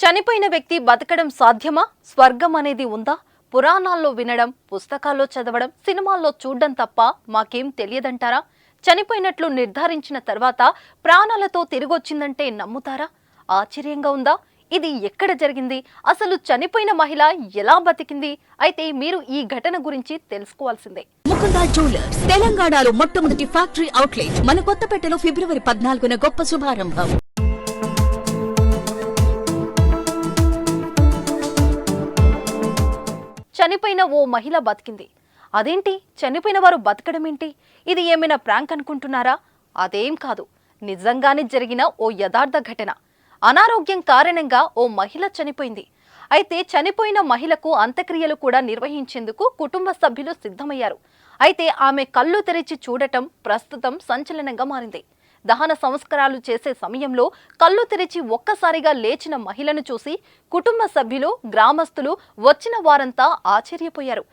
చనిపోయిన వ్యక్తి బతకడం సాధ్యమా? స్వర్గం అనేది ఉందా? పురాణాల్లో వినడం పుస్తకాల్లో చదవడం సినిమాల్లో చూడడం తప్ప మాకేం తెలియదంటారా? చనిపోయినట్లు నిర్ధారించిన తర్వాత ప్రాణాలతో తిరిగొచ్చిందంటే నమ్ముతారా? ఆశ్చర్యంగా ఉందా? ఇది ఎక్కడ జరిగింది? అసలు చనిపోయిన మహిళ ఎలా బతికింది? అయితే మీరు ఈ ఘటన గురించి తెలుసుకోవాల్సిందే. ముకుందా జ్యువెలర్స్ తెలంగాణలో మొట్టమొదటి ఫ్యాక్టరీ అవుట్లెట్ మన కొత్తపేటలో ఫిబ్రవరి పద్నాలుగున గొప్ప శుభారంభం. చనిపోయిన ఓ మహిళ బతికింది. అదేంటి? చనిపోయిన వారు బతకడం ఏంటి? ఇది ఏమైనా ప్రాంక్ అనుకుంటున్నారా? అదేం కాదు. నిజంగానే జరిగిన ఓ యథార్థ ఘటన. అనారోగ్యం కారణంగా ఓ మహిళ చనిపోయింది. అయితే చనిపోయిన మహిళకు అంత్యక్రియలు కూడా నిర్వహించేందుకు కుటుంబ సభ్యులు సిద్ధమయ్యారు. అయితే ఆమె కళ్ళు తెరిచి చూడటం ప్రస్తుతం సంచలనంగా మారింది. దహన సంస్కారాలు చేసే సమయంలో కళ్ళు తెరిచి ఒక్కసారిగా లేచిన మహిళను చూసి కుటుంబ సభ్యులు గ్రామస్తులు వచ్చిన వారంతా ఆశ్చర్యపోయారు.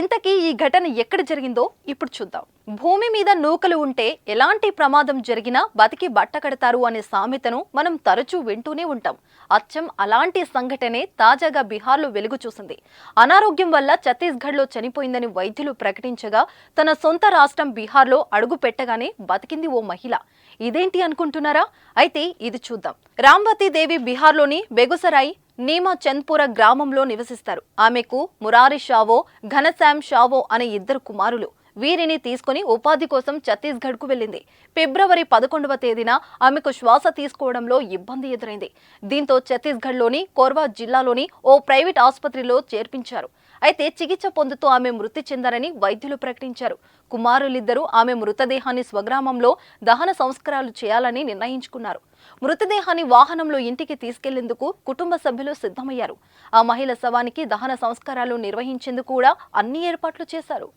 ఇంతకీ ఈ ఘటన ఎక్కడ జరిగిందో ఇప్పుడు చూద్దాం. భూమి మీద నూకలు ఉంటే ఎలాంటి ప్రమాదం జరిగినా బతికి బట్ట కడతారు అనే సామెతను మనం తరచూ వింటూనే ఉంటాం. అచ్చం అలాంటి సంఘటనే తాజాగా బీహార్లో వెలుగు చూసింది. అనారోగ్యం వల్ల ఛత్తీస్గఢ్లో చనిపోయిందని వైద్యులు ప్రకటించగా తన సొంత రాష్ట్రం బీహార్లో అడుగు పెట్టగానే బతికింది ఓ మహిళ. ఇదేంటి అనుకుంటున్నారా? అయితే ఇది చూద్దాం. రామ్వతి దేవి బీహార్లోని బెగుసరాయ్ నీమా చంద్పుర గ్రామంలో నివసిస్తారు. ఆమెకు మురారి షావో ఘనశ్యామ్ షావో అనే ఇద్దరు కుమారులు. వీరిని తీసుకుని ఉపాధి కోసం ఛత్తీస్గఢ్కు వెళ్ళింది. ఫిబ్రవరి పదకొండవ తేదీన ఆమెకు శ్వాస తీసుకోవడంలో ఇబ్బంది ఎదురైంది. దీంతో ఛత్తీస్గఢ్లోని కోర్వా జిల్లాలోని ఓ ప్రైవేట్ ఆసుపత్రిలో చేర్పించారు. అయితే చికిత్స పొందుతూ ఆమె మృతి చెందారని వైద్యులు ప్రకటించారు. కుమారులిద్దరూ ఆమె మృతదేహాన్ని స్వగ్రామంలో దహన సంస్కారాలు చేయాలని నిర్ణయించుకున్నారు. మృతదేహాన్ని వాహనంలో ఇంటికి తీసుకెళ్ళేందుకు కుటుంబ సభ్యులు సిద్ధమయ్యారు. ఆ మహిళ శవానికి దహన సంస్కారాలు నిర్వహించేందుకు కూడా అన్ని ఏర్పాట్లు చేశారు.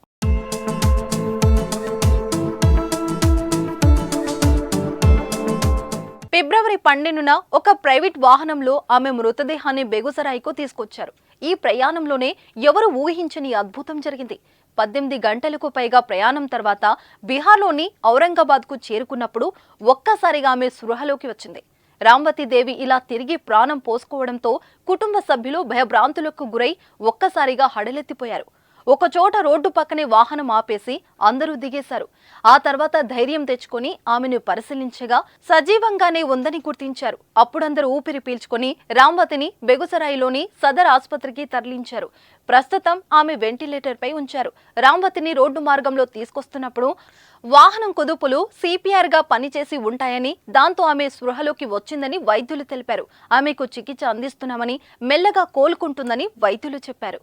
పన్నెండున ఒక ప్రైవేట్ వాహనంలో ఆమె మృతదేహాన్ని బెగుసరాయికు తీసుకొచ్చారు. ఈ ప్రయాణంలోనే ఎవరు ఊహించని అద్భుతం జరిగింది. పద్దెనిమిది గంటలకు పైగా ప్రయాణం తర్వాత బీహార్లోని ఔరంగాబాద్కు చేరుకున్నప్పుడు ఒక్కసారిగా ఆమె స్పృహలోకి వచ్చింది. రామ్వతి దేవి ఇలా తిరిగి ప్రాణం పోసుకోవడంతో కుటుంబ సభ్యులు భయభ్రాంతులకు గురై ఒక్కసారిగా హడలెత్తిపోయారు. ఒకచోట రోడ్డు పక్కనే వాహనం ఆపేసి అందరూ దిగేశారు. ఆ తర్వాత ధైర్యం తెచ్చుకొని ఆమెను పరిశీలించగా సజీవంగానే ఉందని గుర్తించారు. అప్పుడందరూ ఊపిరి పీల్చుకొని రామ్వతిని బెగుసరాయిలోని సదర్ ఆసుపత్రికి తరలించారు. ప్రస్తుతం ఆమె వెంటిలేటర్పై ఉంచారు. రామ్వతిని రోడ్డు మార్గంలో తీసుకొస్తున్నప్పుడు వాహనం కుదుపులు సిపిఆర్గా పనిచేసి ఉంటాయని దాంతో ఆమె స్పృహలోకి వచ్చిందని వైద్యులు తెలిపారు. ఆమెకు చికిత్స అందిస్తున్నామని మెల్లగా కోలుకుంటుందని వైద్యులు చెప్పారు.